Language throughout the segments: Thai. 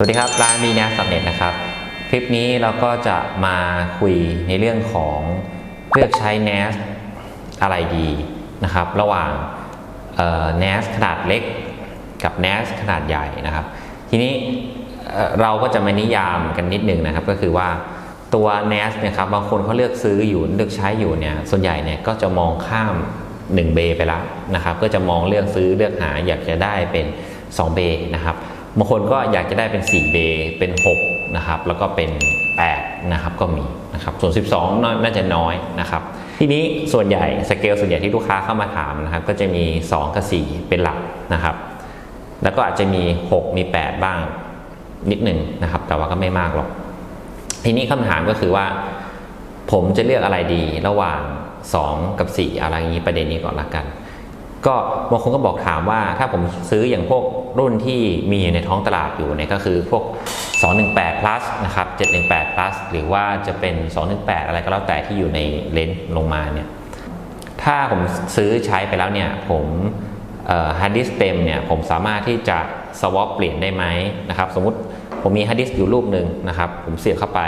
สวัสดีครับ ร้านมีแนสเน็ตนะครับ คลิปนี้เราก็จะมาคุยในเรื่องของเลือกใช้ NAS อะไรดีนะครับ ระหว่างเอ่อ NAS ขนาดเล็กกับ NAS ขนาดใหญ่นะครับ ทีนี้เราก็จะมานิยามกันนิดนึงนะครับ ก็คือว่าตัว NAS เนะครับบางคนเขาเลือกซื้ออยู่เลือกใช้อยู่เนี่ยส่วนใหญ่เนี่ยก็จะมองข้าม1เบไปแล้วนะครับ ก็จะมองเลือกซื้อเลือกหาอยากจะได้เป็น2เบนะครับ บางคนก็อยากจะได้เป็น 4เบเป็น 6 นะครับ แล้วก็เป็น 8 นะครับ ก็มีนะครับ ส่วน 12น่าน่าจะน้อยนะครับ ทีนี้ส่วนใหญ่สเกลส่วนใหญ่ที่ลูกค้าเข้ามาถามนะครับ ก็จะมี 2 กับ 4 เป็นหลักนะครับ แล้วก็อาจจะมี 6 มี 8 บ้างนิดหนึ่งนะครับ แต่ว่าก็ไม่มากหรอก ทีนี้คำถามก็คือว่า ผมจะเลือกอะไรดีระหว่าง 2 กับ 4 อะไรอย่างนี้ประเด็นนี้ก่อนละกัน ก็บางคนก็บอกถามว่าถ้าผมซื้ออย่างพวก รุ่นที่มีอยู่ในท้องตลาดอยู่เนี่ยก็คือพวก 218 plus นะครับ 718 plus หรือว่าจะเป็น 218 อะไรก็แล้วแต่ที่อยู่ในเลนส์ลงมาเนี่ย ถ้าผมซื้อใช้ไปแล้วเนี่ย ผมฮาร์ดดิสเต็มเนี่ย ผมสามารถที่จะสวอปเปลี่ยนได้ไหมนะครับ สมมติผมมีฮาร์ดดิสอยู่รูปหนึ่งนะครับ ผมเสียบเข้าไป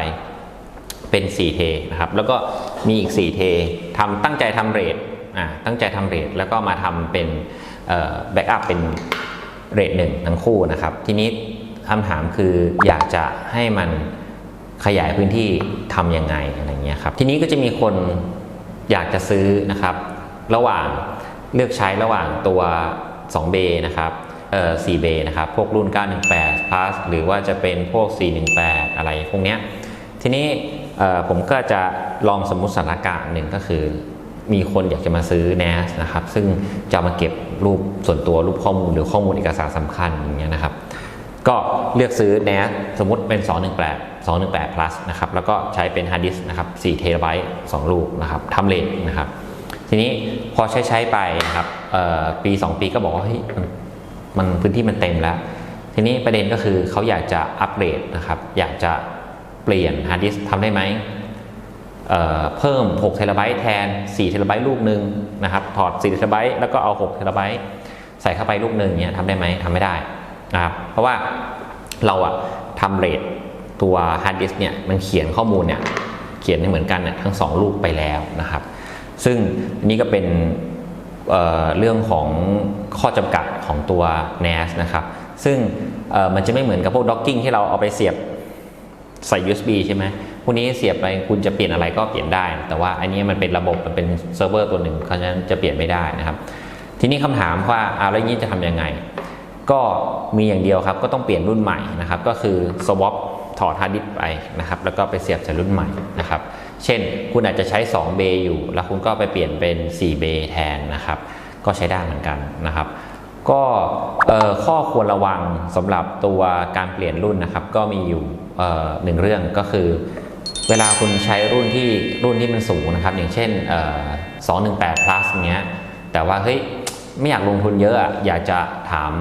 เป็น4เทนะครับ แล้วก็มีอีก4เททำตั้งใจทำเรทอ่าตั้งใจทำเรทแล้วก็มาทำเป็นแบ็กอัพเป็น เรทหนึ่งทั้งคู่นะครับ ทีนี้คำถามคืออยากจะให้มันขยายพื้นที่ทำยังไงอะไรเงี้ยครับ ทีนี้ก็จะมีคนอยากจะซื้อนะครับ ระหว่างเลือกใช้ระหว่างตัว2เบนะครับเอ่อ4เบนะครับ พวกรุ่น 918 plus หรือว่าจะเป็นพวก 418 อะไรพวกเนี้ย ทีนี้เอ่อผมก็จะลองสมมุติสถานการณ์หนึ่งก็คือ มีคนอยากจะมาซื้อ NAS นะครับ ซึ่งจะมาเก็บรูปส่วนตัวรูปข้อมูลหรือข้อมูลเอกสารสำคัญอย่างเงี้ยนะครับ ก็เลือกซื้อ NAS สมมุติเป็น 218 218 plus นะครับ แล้วก็ใช้เป็น hard disk นะครับ4เทราไบต์2ลูกนะครับทำเลทนะครับ ทีนี้พอใช้ใช้ไปนะครับเอ่อปี 2 ปีก็บอกว่าเฮ้ยมันพื้นที่มันเต็มแล้ว ทีนี้ประเด็นก็คือเขาอยากจะอัปเกรดนะครับ อยากจะเปลี่ยน hard disk ทำได้ไหม เพิ่ม6เทราไบต์แทน4เทราไบต์ลูกหนึ่งนะครับถอด4เทราไบต์แล้วก็เอา6เทราไบต์ใส่เข้าไปลูกหนึ่งเนี่ยทำได้ไหมทำไม่ได้นะครับเพราะว่าเราอะทำเรทตัวฮาร์ดดิสเนี่ยมันเขียนข้อมูลเนี่ยเขียนให้เหมือนกันเนี่ยทั้ง 2 ลูกไปแล้วนะครับ ซึ่งนนี้ก็เป็นเเรื่องของข้อจำกัดของตัว NAS นะครับ ซึ่งมันจะไม่เหมือนกับพวกด็อกกิ้งที่เราเอาไปเสียบใส่ USB ใช่ไหม พวกนี้เสียบไปคุณจะเปลี่ยนอะไรก็เปลี่ยนได้ แต่ว่าอันนี้มันเป็นระบบมันเป็นเซิร์ฟเวอร์ตัวหนึ่งเพราะฉะนั้นจะเปลี่ยนไม่ได้นะครับ ทีนี้คำถามว่าเอาแล้วนี้จะทำยังไง ก็มีอย่างเดียวครับก็ต้องเปลี่ยนรุ่นใหม่นะครับ ก็คือ swap ถอดฮาร์ดดิสก์ไปนะครับ แล้วก็ไปเสียบใส่รุ่นใหม่นะครับ เช่น คุณอาจจะใช้2เบอยู่ แล้วคุณก็ไปเปลี่ยนเป็น4เบแทนนะครับ ก็ใช้ได้เหมือนกันนะครับ ก็ข้อควรระวังสำหรับตัวการเปลี่ยนรุ่นนะครับ ก็มีอยู่หนึ่งเรื่องก็คือ เวลาคุณใช้รุ่นที่รุ่นที่มันสูงนะครับ อย่างเช่นเอ่อ218 plus เงี้ย แต่ว่าเฮ้ยไม่อยากลงทุนเยอะอะ อยากจะถาม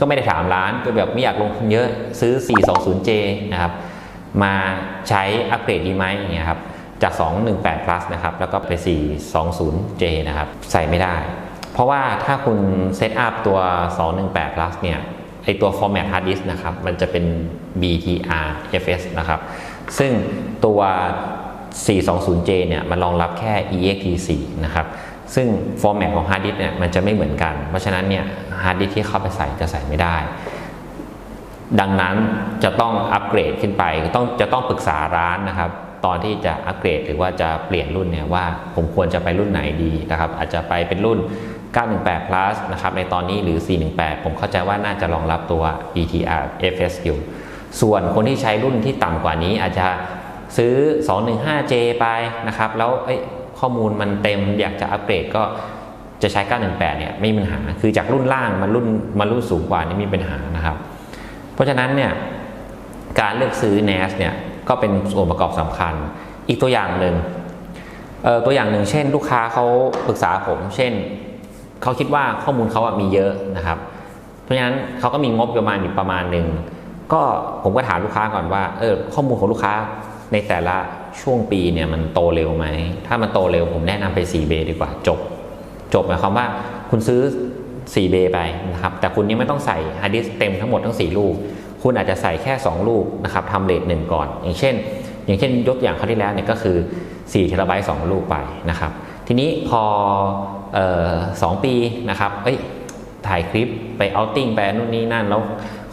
ก็ไม่ได้ถามร้านก็แบบไม่อยากลงทุนเยอะซื้อ 420J นะครับ มาใช้อัปเกรดดีไหมอย่างเงี้ยครับจาก 218 plus นะครับ แล้วก็ไป 420J นะครับ ใส่ไม่ได้ เพราะว่าถ้าคุณเซตอัพตัว 218 plus เนี่ย ไอตัว format hard disk นะครับ มันจะเป็น BTRFS นะครับ ซึ่งตัว 420J เนี่ยมันรองรับแค่ ext4 นะครับซึ่ง format ของ hard disk เนี่ยมันจะไม่เหมือนกัน เพราะฉะนั้นเนี่ย hard disk ที่เข้าไปใส่จะใส่ไม่ได้ ดังนั้นจะต้องอัปเกรดขึ้นไปต้องจะต้องปรึกษาร้านนะครับ ตอนที่จะอัปเกรดหรือว่าจะเปลี่ยนรุ่นเนี่ยว่าผมควรจะไปรุ่นไหนดีนะครับ อาจจะไปเป็นรุ่น 918 plus นะครับในตอนนี้หรือ 418 ผมเข้าใจว่าน่าจะรองรับตัว BTR FS อยู่ ส่วนคนที่ใช้รุ่นที่ต่ำกว่านี้อาจจะซื้อ 215J ไปนะครับ แล้วข้อมูลมันเต็มอยากจะอัปเกรดก็จะใช้ 918 เนี่ยไม่มีปัญหา คือจากรุ่นล่างมารุ่นมารุ่นสูงกว่านี่มีปัญหานะครับ เพราะฉะนั้นเนี่ยการเลือกซื้อ NAS เนี่ยก็เป็นส่วนประกอบสำคัญ อีกตัวอย่างหนึ่งตัวอย่างหนึ่งเช่น ลูกค้าเขาปรึกษาผม เช่นเขาคิดว่าข้อมูลเขาอะมีเยอะนะครับ เพราะฉะนั้นเขาก็มีงบประมาณอยู่ประมาณหนึ่ง ก็ผมก็ถามลูกค้าก่อนว่าเออข้อมูลของลูกค้าในแต่ละช่วงปีเนี่ยมันโตเร็วไหม ถ้ามันโตเร็วผมแนะนำไป4เบดีกว่าจบ จบหมายความว่าคุณซื้อ4เบไปนะครับ แต่คุณยังไม่ต้องใส่ฮาร์ดดิสเต็มทั้งหมดทั้ง 4 ลูก คุณอาจจะใส่แค่ 2 ลูกนะครับทำเลทหนึ่งก่อน อย่างเช่น อย่างเช่นยกอย่างคราวที่แล้วเนี่ยก็คือ4เทราไบต์2ลูกไปนะครับ ทีนี้พอออสองปีนะครับ เอ้ยถ่ายคลิปไปเอาติ้งไปนู่นนี่นั่นแล้ว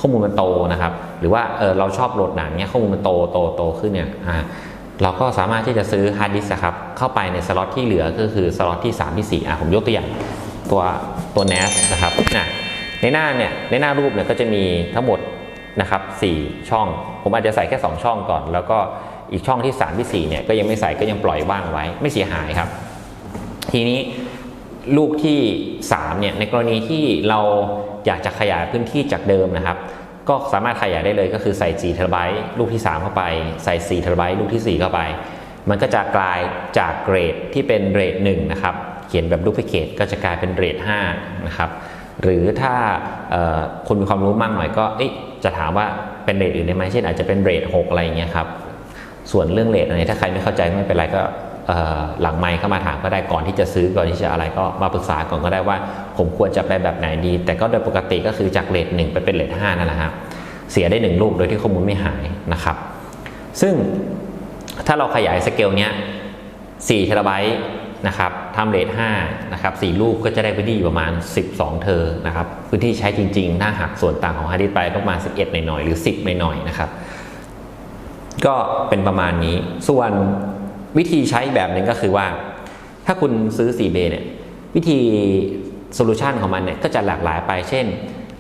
ข้อมูลมันโตนะครับ หรือว่าเออเราชอบโหลดหนังเนี่ยข้อมูลมันโตโตโตขึ้นเนี่ยอ่าเราก็สามารถที่จะซื้อฮาร์ดดิสก์ครับเข้าไปในสล็อตที่เหลือก็คือสล็อตที่3ที่4อะผมยกตัวอย่างตัวตัว NAS นะครับนะในหน้าเนี่ยในหน้ารูปเนี่ยก็จะมีทั้งหมดนะครับ4ช่อง ผมอาจจะใส่แค่ 2 ช่องก่อน แล้วก็อีกช่องที่ 3 ที่ 4 เนี่ยก็ยังไม่ใส่ก็ยังปล่อยว่างไว้ ไม่เสียหายครับ ทีนี้ลูกที่ 3 เนี่ยในกรณีที่เรา อยากจะขยายพื้นที่จากเดิมนะครับ ก็สามารถขยายได้เลยก็คือใส่4เทราไบต์ลูกที่ 3 เข้าไป ใส่4เทราไบต์ลูกที่ 4 เข้าไป มันก็จะกลายจากเกรดที่เป็นเรท1นะครับเขียนแบบดูพิเคทก็จะกลายเป็นเรท5นะครับหรือถ้าคนมีความรู้มากหน่อยก็จะถามว่าเป็นเรทอื่นได้ไหมเช่นอาจจะเป็นเรท6อะไรอย่างเงี้ยครับส่วนเรื่องเรทอะไรถ้าใครไม่เข้าใจไม่เป็นไรก็ หลังไมค์เข้ามาถามก็ได้ก่อนที่จะซื้อก่อนที่จะอะไรก็มาปรึกษาก่อนก็ได้ว่า ผมควรจะไปแบบไหนดี แต่ก็โดยปกติก็คือจากเลทหนึ่งไปเป็นเลทห้านั่นแหละครับเสียได้หนึ่งลูกโดยที่ข้อมูลไม่หายนะครับ ซึ่งถ้าเราขยายสเกลเนี้ย4เทราไบต์นะครับทำเลท5นะครับ4ลูกก็จะได้พื้นที่อยู่ประมาณ 12 เทอร์นะครับพื้นที่ใช้จริงๆ ถ้าหักส่วนต่างของฮาร์ดดิสก์ไปก็ประมาณ 11หน่อยๆหรือ 10หน่อยๆนะครับก็เป็นประมาณนี้ส่วน วิธีใช้แบบหนึ่งก็คือว่า ถ้าคุณซื้อ4เบเนี่ยวิธีโซลูชันของมันเนี่ยก็จะหลากหลายไป เช่น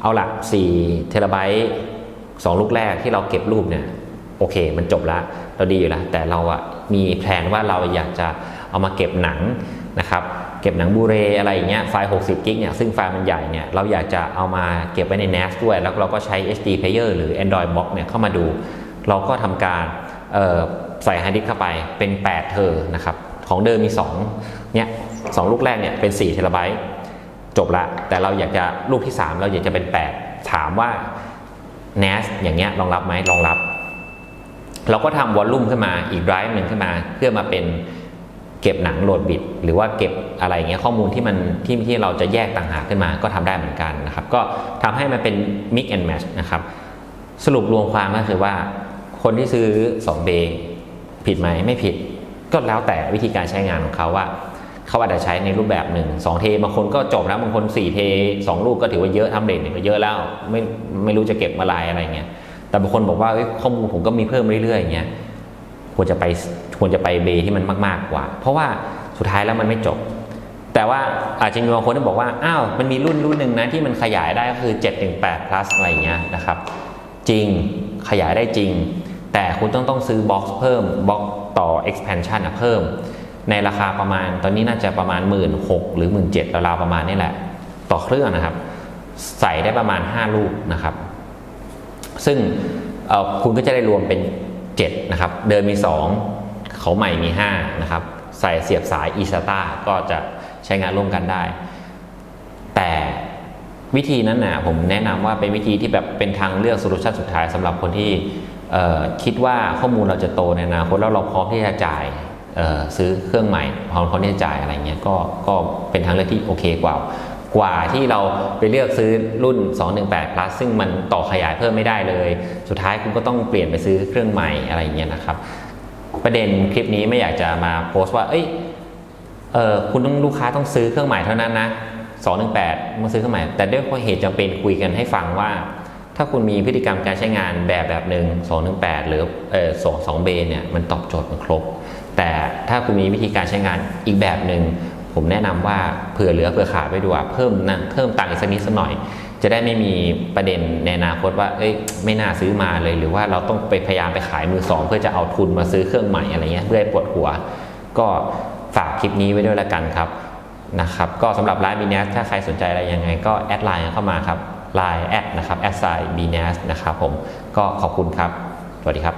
เอาหลัก4เทราไบต์2ลูกแรกที่เราเก็บรูปเนี่ยโอเค มันจบล้วเราดีอยู่แล้ว แต่เราอะมีแผนว่าเราอยากจะเอามาเก็บหนังนะครับเก็บหนังบูเรอะไรอย่างเงี้ยไฟล์ 60 กิกเนี่ยซึ่งไฟล์มันใหญ่เนี่ยเราอยากจะเอามาเก็บไว้ใน NAS ด้วย แล้วเราก็ใช้ HD player หรือ Android box เนี่ยเข้ามาดู เราก็ทำการ ใส่ฮาร์ดดิสก์เข้าไปเป็น 8 เทอร์นะครับ ของเดิมมี2เนี่ยสลูกแรกเนี่ยเป็น4เทราไบต์จบละ แต่เราอยากจะลูกที่ 3 เราอยากจะเป็น 8 ถามว่า NAS อย่างเงี้ยรองรับไหมรองรับ เราก็ทำวอลลุ่มขึ้นมาอีกไดรฟ์หนึ่งขึ้นมา เพื่อมาเป็นเก็บหนังโหลดบิต หรือว่าเก็บอะไรเงี้ยข้อมูลที่มันที่ที่เราจะแยกต่างหากขึ้นมาก็ทำได้เหมือนกันนะครับ ก็ทำให้มันเป็น mix and match นะครับ สรุปรวมความก็คือว่าคนที่ซื้อ2เบ ผิดไหมไม่ผิด ก็แล้วแต่วิธีการใช้งานของเขาว่าเขาอาจจะใช้ในรูปแบบหนึ่งสองเทบางคนก็จบแล้วบางคนสี่เทสองลูกก็ถือว่าเยอะทำเด่นก็เยอะแล้วไม่ไม่รู้จะเก็บมาลายอะไรเงี้ยแต่บางคนบอกว่าข้อมูลผมก็มีเพิ่มเรื่อยๆอย่างเงี้ยควรจะไปควรจะไปเบที่มันมาก ๆกว่า เพราะว่าสุดท้ายแล้วมันไม่จบ แต่ว่าอาจจะมีบางคนที่บอกว่าอ้าวมันมีรุ่นรุ่นหนึ่งนะที่มันขยายได้ก็คือ7ถึง8 plus อะไรเงี้ยนะครับ จริงขยายได้จริง แต่คุณต้องต้องซื้อบ็อกซ์เพิ่มบ็อกต่อ expansion เพิ่ม ในราคาประมาณตอนนี้น่าจะประมาณ 1 6ื่นหรือ 1 7ื่นราวๆประมาณนี้แหละ ต่อเครื่องนะครับ ใส่ได้ประมาณ 5 ลูกนะครับ ซึ่งคุณก็จะได้รวมเป็น 7 นะครับ เดิมมี 2 เขาใหม่มี 5 นะครับ ใส่เสียบสาย e s a t a ก็จะใช้งานร่วมกันได้ แต่วิธีนั้นนะผมแนะนำว่าเป็นวิธีที่แบบเป็นทางเลือกโซลูชันสุดท้ายสำหรับคนที่ คิดว่าข้อมูลเราจะโตในอนาคตแล้วเราพร้อมที่จะจ่ายซื้อเครื่องใหม่พร้อมที่จะจ่ายอะไรเงี้ยก็ก็เป็นทางเลือกที่โอเคกว่ากว่าที่เราไปเลือกซื้อรุ่น 218 plus ซึ่งมันต่อขยายเพิ่มไม่ได้เลย สุดท้ายคุณก็ต้องเปลี่ยนไปซื้อเครื่องใหม่อะไรเงี้ยนะครับ ประเด็นคลิปนี้ไม่อยากจะมาโพสต์ว่าเอ้ยเออคุณต้องลูกค้าต้องซื้อเครื่องใหม่เท่านั้นนะ218มาซื้อเครื่องใหม่แต่ด้วยเหตุจำเป็นคุยกันให้ฟังว่า ถ้าคุณมีพฤติกรรมการใช้งานแบบแบบหนึ่ง2 1 8หรือเออสองสองเบเนี่ยมันตอบโจทย์มันครบ แต่ถ้าคุณมีวิธีการใช้งานอีกแบบหนึ่งผมแนะนำว่าเผื่อเหลือเผื่อขาดไว้ดูว่าเพิ่มนะเพิ่มตังค์อีกสักนิดสักหน่อย จะได้ไม่มีประเด็นในอนาคตว่าเอ้ยไม่น่าซื้อมาเลย หรือว่าเราต้องไปพยายามไปขายมือสองเพื่อจะเอาทุนมาซื้อเครื่องใหม่อะไรเงี้ยเพื่อให้ปวดหัว ก็ฝากคลิปนี้ไว้ด้วยละกันครับนะครับก็สำหรับร้านบีเนสถ้าใครสนใจอะไรยังไง ก็แอดไลน์เข้ามาครับ Line แอดนะครับแอดไซน์บีเนสนะครับผมก็ขอบคุณครับ สวัสดีครับ